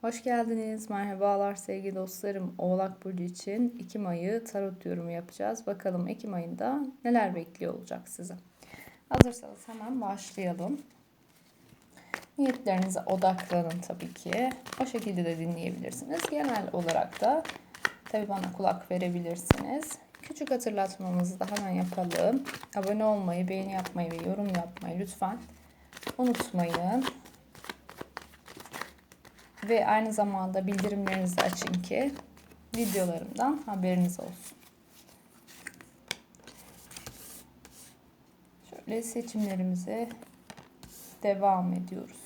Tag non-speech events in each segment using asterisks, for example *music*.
Hoş geldiniz. Merhabalar sevgili dostlarım. Oğlak Burcu için Ekim ayı tarot yorumu yapacağız. Bakalım Ekim ayında neler bekliyor olacak size. Hazırsanız hemen başlayalım. Niyetlerinize odaklanın tabii ki. O şekilde de dinleyebilirsiniz. Genel olarak da tabii bana kulak verebilirsiniz. Küçük hatırlatmamızı da hemen yapalım. Abone olmayı, beğeni yapmayı ve yorum yapmayı lütfen unutmayın. Ve aynı zamanda bildirimlerinizi açın ki videolarımdan haberiniz olsun. Şöyle seçimlerimize devam ediyoruz.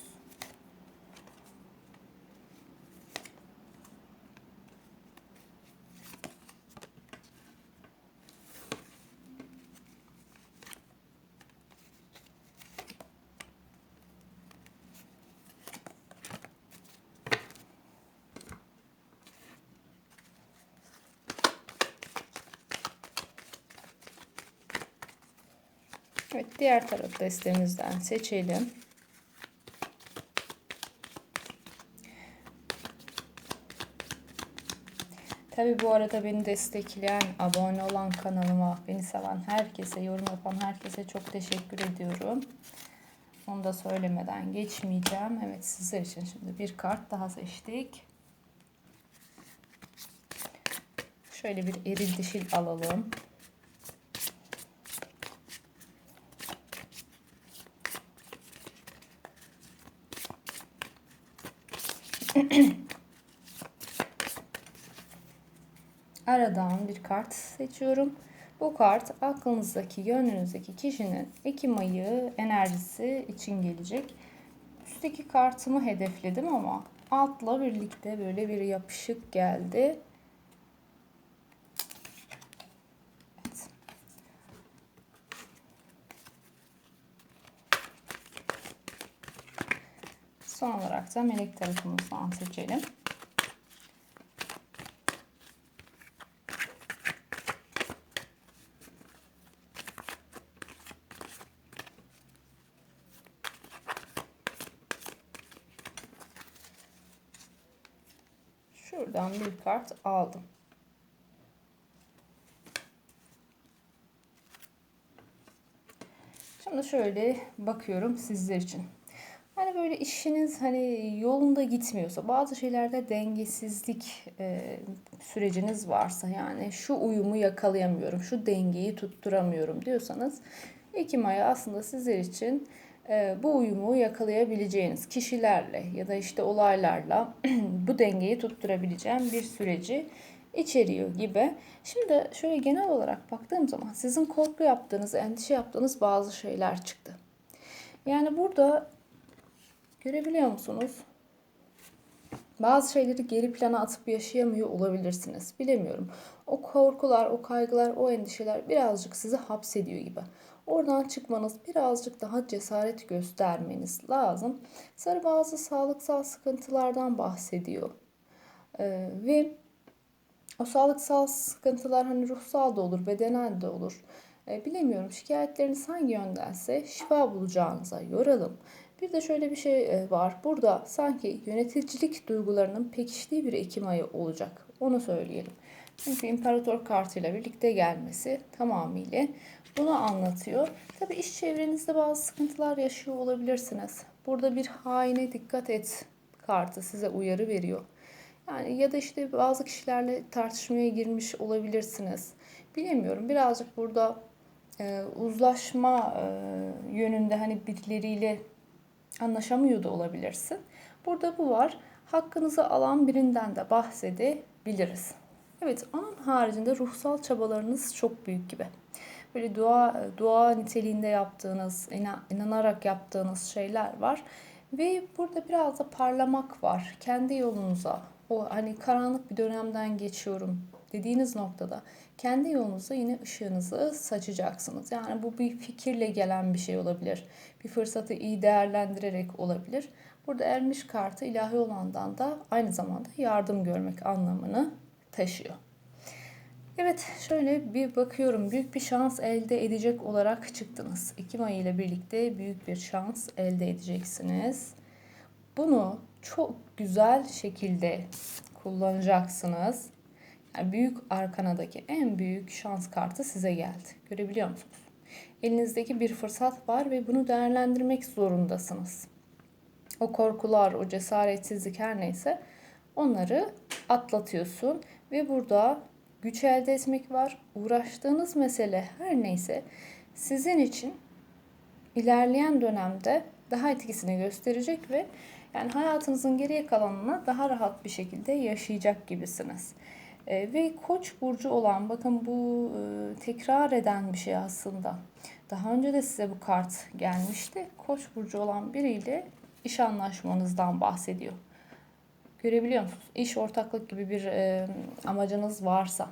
Evet diğer taraf destemizden seçelim. Tabi bu arada beni destekleyen, abone olan kanalıma, beni seven herkese, yorum yapan herkese çok teşekkür ediyorum. Onu da söylemeden geçmeyeceğim. Evet sizler için şimdi bir kart daha seçtik. Şöyle bir eril dişil alalım. *clears throat* Aradan bir kart seçiyorum. Bu kart aklınızdaki, gönlünüzdeki kişinin Ekim ayı enerjisi için gelecek. Üstteki kartımı hedefledim ama altla birlikte böyle bir yapışık geldi. Son olarak da melek tarafımızdan seçelim. Şuradan bir kart aldım. Şimdi şöyle bakıyorum sizler için. Hani böyle işiniz hani yolunda gitmiyorsa bazı şeylerde dengesizlik e, süreciniz varsa yani şu uyumu yakalayamıyorum, şu dengeyi tutturamıyorum diyorsanız Ekim ayı aslında sizler için e, bu uyumu yakalayabileceğiniz kişilerle ya da işte olaylarla *clears throat* bu dengeyi tutturabileceğim bir süreci içeriyor gibi. Şimdi şöyle genel olarak baktığım zaman sizin korku yaptığınız, endişe yaptığınız bazı şeyler çıktı. Yani burada görebiliyor musunuz? Bazı şeyleri geri plana atıp yaşayamıyor olabilirsiniz. Bilemiyorum. O korkular, o kaygılar, o endişeler birazcık sizi hapsediyor gibi. Oradan çıkmanız birazcık daha cesaret göstermeniz lazım. Sarı bazı sağlıksal sıkıntılardan bahsediyor. Ee, ve o sağlıksal sıkıntılar hani ruhsal da olur, bedenel de olur. Ee, bilemiyorum şikayetleriniz hangi yöndense şifa bulacağınıza yoralım. Bir de şöyle bir şey e, var. Burada sanki yöneticilik duygularının pekiştiği bir Ekim ayı olacak. Onu söyleyelim. Çünkü imparator kartıyla birlikte gelmesi tamamıyla bunu anlatıyor. Tabi iş çevrenizde bazı sıkıntılar yaşıyor olabilirsiniz. Burada bir haine dikkat et kartı size uyarı veriyor. Yani ya da işte bazı kişilerle tartışmaya girmiş olabilirsiniz. Bilemiyorum. Birazcık burada e, uzlaşma e, yönünde hani birileriyle anlaşamıyor da olabilirsin. Burada bu var. Hakkınızı alan birinden de bahsedebiliriz. Evet, onun haricinde ruhsal çabalarınız çok büyük gibi. Böyle dua dua niteliğinde yaptığınız, inanarak yaptığınız şeyler var. Ve burada biraz da parlamak var. Kendi yolunuza, o hani karanlık bir dönemden geçiyorum dediğiniz noktada kendi yolunuza yine ışığınızı saçacaksınız. Yani bu bir fikirle gelen bir şey olabilir. Bir fırsatı iyi değerlendirerek olabilir. Burada ermiş kartı ilahi olandan da aynı zamanda yardım görmek anlamını taşıyor. Evet şöyle bir bakıyorum. Büyük bir şans elde edecek olarak çıktınız. Ekim ayı ile birlikte büyük bir şans elde edeceksiniz. Bunu çok güzel şekilde kullanacaksınız. Yani büyük arkanadaki en büyük şans kartı size geldi. Görebiliyor musunuz? Elinizdeki bir fırsat var ve bunu değerlendirmek zorundasınız. O korkular, o cesaretsizlik her neyse onları atlatıyorsun ve burada güç elde etmek var. Uğraştığınız mesele her neyse sizin için ilerleyen dönemde daha etkisini gösterecek ve yani hayatınızın geriye kalanını daha rahat bir şekilde yaşayacak gibisiniz. E, ve Koç burcu olan bakın bu e, tekrar eden bir şey aslında. Daha önce de size bu kart gelmişti. Koç burcu olan biriyle iş anlaşmanızdan bahsediyor. Görebiliyor musunuz? İş ortaklık gibi bir e, amacınız varsa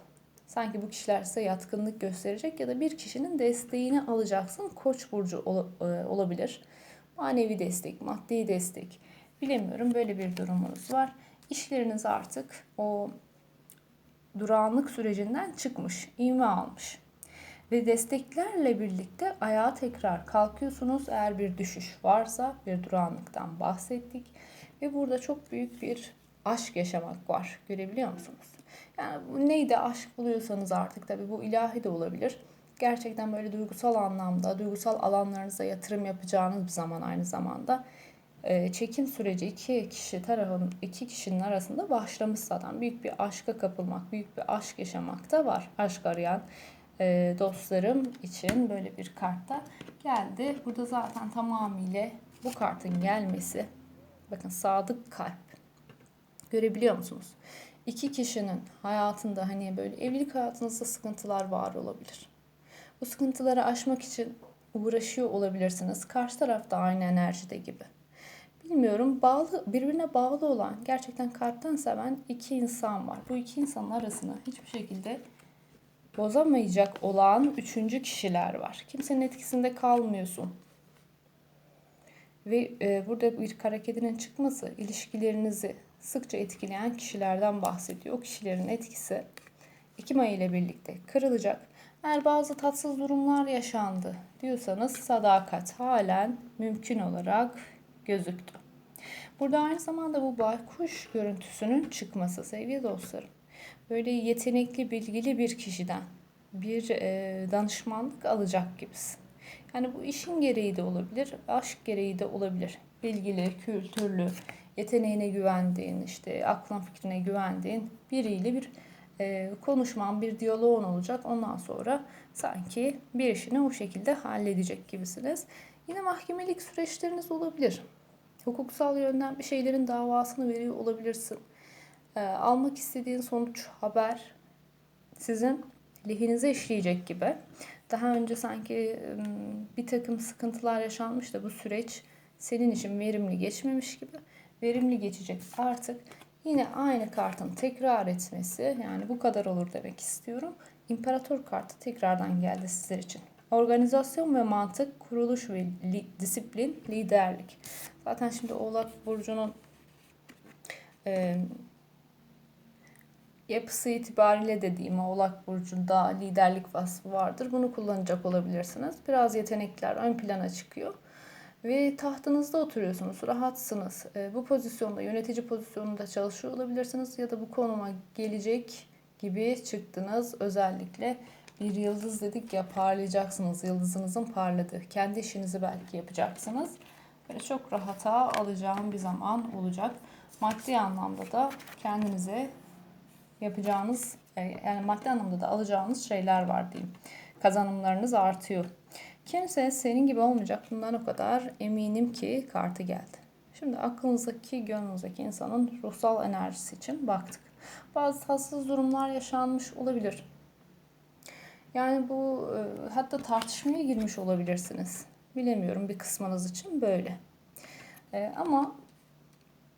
sanki bu kişiler size yatkınlık gösterecek ya da bir kişinin desteğini alacaksın. Koç burcu ol, e, olabilir. Manevi destek, maddi destek. Bilemiyorum böyle bir durumunuz var. İşleriniz artık o durağanlık sürecinden çıkmış, ivme almış. Ve desteklerle birlikte ayağa tekrar kalkıyorsunuz. Eğer bir düşüş varsa bir durağanlıktan bahsettik. Ve burada çok büyük bir aşk yaşamak var. Görebiliyor musunuz? Yani bu neydi aşk buluyorsanız artık tabi bu ilahi de olabilir. Gerçekten böyle duygusal anlamda, duygusal alanlarınıza yatırım yapacağınız bir zaman aynı zamanda. Ee, çekim süreci iki kişi tarafın iki kişinin arasında başlamış zaten. Büyük bir aşka kapılmak, büyük bir aşk yaşamak da var. Aşk arayan e, dostlarım için böyle bir kartta geldi. Burada zaten tamamıyla bu kartın gelmesi bakın sadık kalp görebiliyor musunuz? İki kişinin hayatında hani böyle evlilik hayatınızda sıkıntılar var olabilir. Bu sıkıntıları aşmak için uğraşıyor olabilirsiniz. Karşı taraf da aynı enerjide gibi. Bilmiyorum bağlı birbirine bağlı olan gerçekten kalpten seven iki insan var. Bu iki insanın arasını hiçbir şekilde bozamayacak olan üçüncü kişiler var. Kimsenin etkisinde kalmıyorsun. Ve e, burada bir kara kedinin çıkması ilişkilerinizi sıkça etkileyen kişilerden bahsediyor. O kişilerin etkisi Ekim ayı ile birlikte kırılacak. Eğer bazı tatsız durumlar yaşandı diyorsanız sadakat halen mümkün olarak gözüktü. Burada aynı zamanda bu baykuş görüntüsünün çıkması sevgili dostlarım. Böyle yetenekli, bilgili bir kişiden bir e, danışmanlık alacak gibisin. Yani bu işin gereği de olabilir, aşk gereği de olabilir. Bilgili, kültürlü, yeteneğine güvendiğin, işte aklına fikrine güvendiğin biriyle bir e, konuşman, bir diyaloğun olacak. Ondan sonra sanki bir işini o şekilde halledecek gibisiniz. Yine mahkemelik süreçleriniz olabilir. Hukuksal yönden bir şeylerin davasını veriyor olabilirsin. E, almak istediğin sonuç, haber sizin lehinize işleyecek gibi. Daha önce sanki bir takım sıkıntılar yaşanmış da bu süreç senin için verimli geçmemiş gibi verimli geçecek artık. Yine aynı kartın tekrar etmesi yani bu kadar olur demek istiyorum. İmparator kartı tekrardan geldi sizler için. Organizasyon ve mantık, kuruluş ve li, disiplin, liderlik. Zaten şimdi Oğlak Burcu'nun e, yapısı itibariyle dediğim Oğlak Burcu'nda liderlik vasfı vardır. Bunu kullanacak olabilirsiniz. Biraz yetenekler ön plana çıkıyor ve tahtınızda oturuyorsunuz, rahatsınız. E, bu pozisyonda, yönetici pozisyonunda çalışıyor olabilirsiniz ya da bu konuma gelecek gibi çıktınız. Özellikle bir yıldız dedik ya parlayacaksınız. Yıldızınızın parladığı. Kendi işinizi belki yapacaksınız. Böyle çok rahata alacağım bir zaman olacak. Maddi anlamda da kendinize yapacağınız yani maddi anlamda da alacağınız şeyler var diyeyim. Kazanımlarınız artıyor. Kimse senin gibi olmayacak. Bundan o kadar eminim ki kartı geldi. Şimdi aklınızdaki, gönlünüzdeki insanın ruhsal enerjisi için baktık. Bazı tatsız durumlar yaşanmış olabilir. Yani bu e, hatta tartışmaya girmiş olabilirsiniz. Bilemiyorum bir kısmınız için böyle. E, ama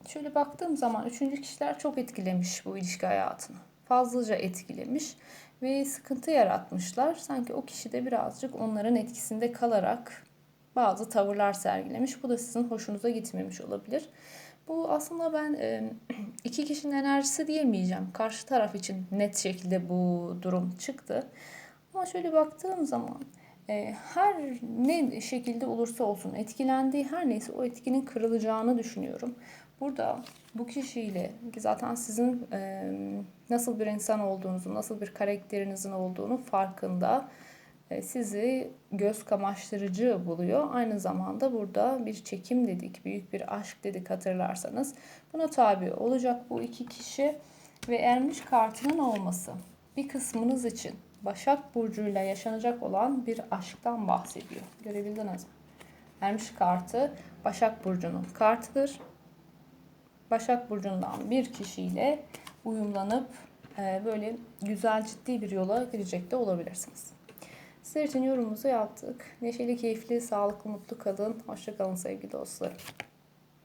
şöyle baktığım zaman üçüncü kişiler çok etkilemiş bu ilişki hayatını. Fazlaca etkilemiş ve sıkıntı yaratmışlar. Sanki o kişi de birazcık onların etkisinde kalarak bazı tavırlar sergilemiş. Bu da sizin hoşunuza gitmemiş olabilir. Bu aslında ben *clears throat* iki kişinin enerjisi diyemeyeceğim. Karşı taraf için net şekilde bu durum çıktı. Ama şöyle baktığım zaman her ne şekilde olursa olsun etkilendiği her neyse o etkinin kırılacağını düşünüyorum. Burada bu kişiyle ki zaten sizin e, nasıl bir insan olduğunuzu, nasıl bir karakterinizin olduğunu farkında e, sizi göz kamaştırıcı buluyor. Aynı zamanda burada bir çekim dedik, büyük bir aşk dedik hatırlarsanız. Buna tabi olacak bu iki kişi ve ermiş kartının olması bir kısmınız için Başak Burcu'yla yaşanacak olan bir aşktan bahsediyor. Görebildiniz mi? Ermiş kartı Başak Burcu'nun kartıdır. Başak Burcu'ndan bir kişiyle uyumlanıp e, böyle güzel ciddi bir yola girecek de olabilirsiniz. Sizler için yorumumuzu yaptık. Neşeli, keyifli, sağlıklı, mutlu kalın. Hoşçakalın sevgili dostlarım.